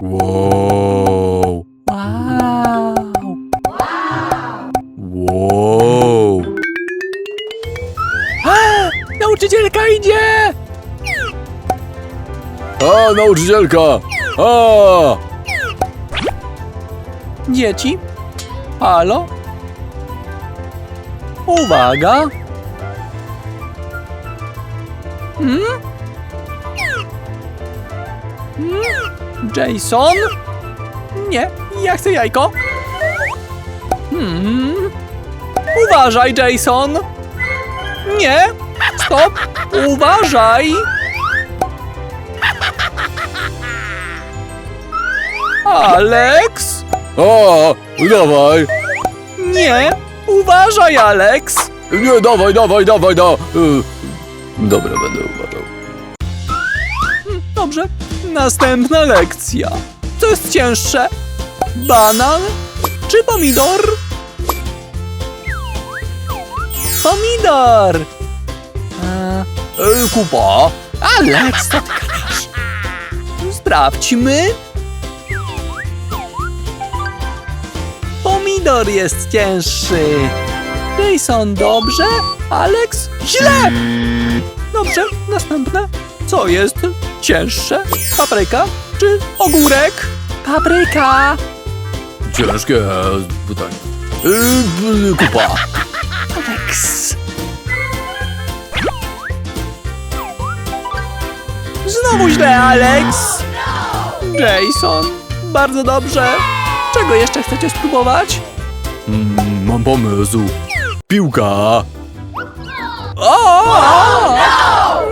Wow. Wow. Wow. A, nauczycielka idzie! A, nauczycielka! A! Dzieci? Halo? Uwaga! Hmm? Hmm? Jason? Nie, ja chcę jajko. Hmm? Uważaj, Jason! Nie! Stop! Uważaj! Alex? A! Dawaj! Nie! Uważaj, Alex! Nie, dawaj, dawaj, dawaj, da! Y, Dobra, będę uważał. Dobrze. Następna lekcja. Co jest cięższe? Banan czy pomidor? Pomidor! E, E, kupa! Alex, co ty gadasz? Sprawdźmy. Pomidor jest cięższy. Jason dobrze, Alex źle. Dobrze, następne. Co jest cięższe? Papryka czy ogórek? Papryka. Ciężkie pytanie. Y, y, Kupa! Alex. Znowu źle, Alex. Jason, bardzo dobrze. Czego jeszcze chcecie spróbować? Mm, Mam pomysł. Piłka! O!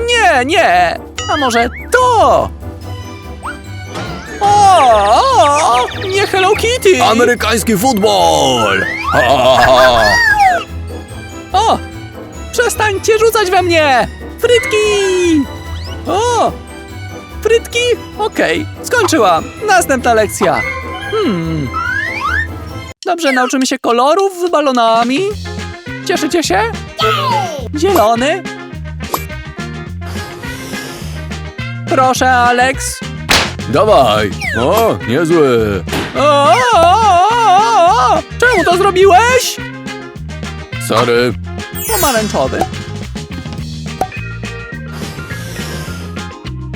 Nie, nie! A może to? O! Nie Hello Kitty! Amerykański futbol! Ha, ha, ha. O! Przestańcie rzucać we mnie! Frytki! O! Frytki? Okej, skończyłam. Następna lekcja. Hmm. Dobrze, nauczymy się kolorów z balonami. Cieszycie się? Zielony. Proszę, Alex. Dawaj! O, niezły! O, o, o, o! Czemu to zrobiłeś? Sorry. Pomarańczowy.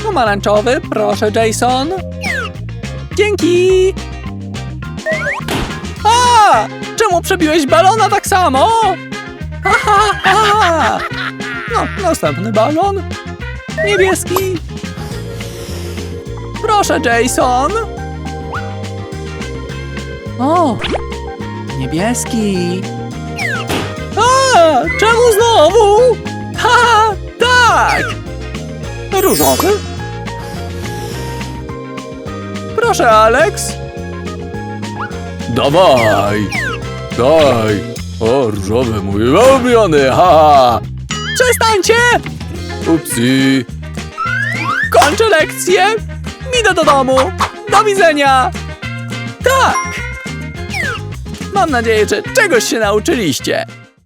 Pomarańczowy, proszę, Jason. Dzięki! A! Czemu przebiłeś balona tak samo? Ha, ha, ha. No, następny balon. Niebieski. Proszę, Jason. O! Niebieski. A, czemu znowu? Ha, tak! Różowy? Proszę, Alex. Dawaj! Daj! O, różowy mój ulubiony! Ha, ha! Przestańcie! Upsi! Kończę lekcję. Idę do domu. Do widzenia. Tak. Mam nadzieję, że czegoś się nauczyliście.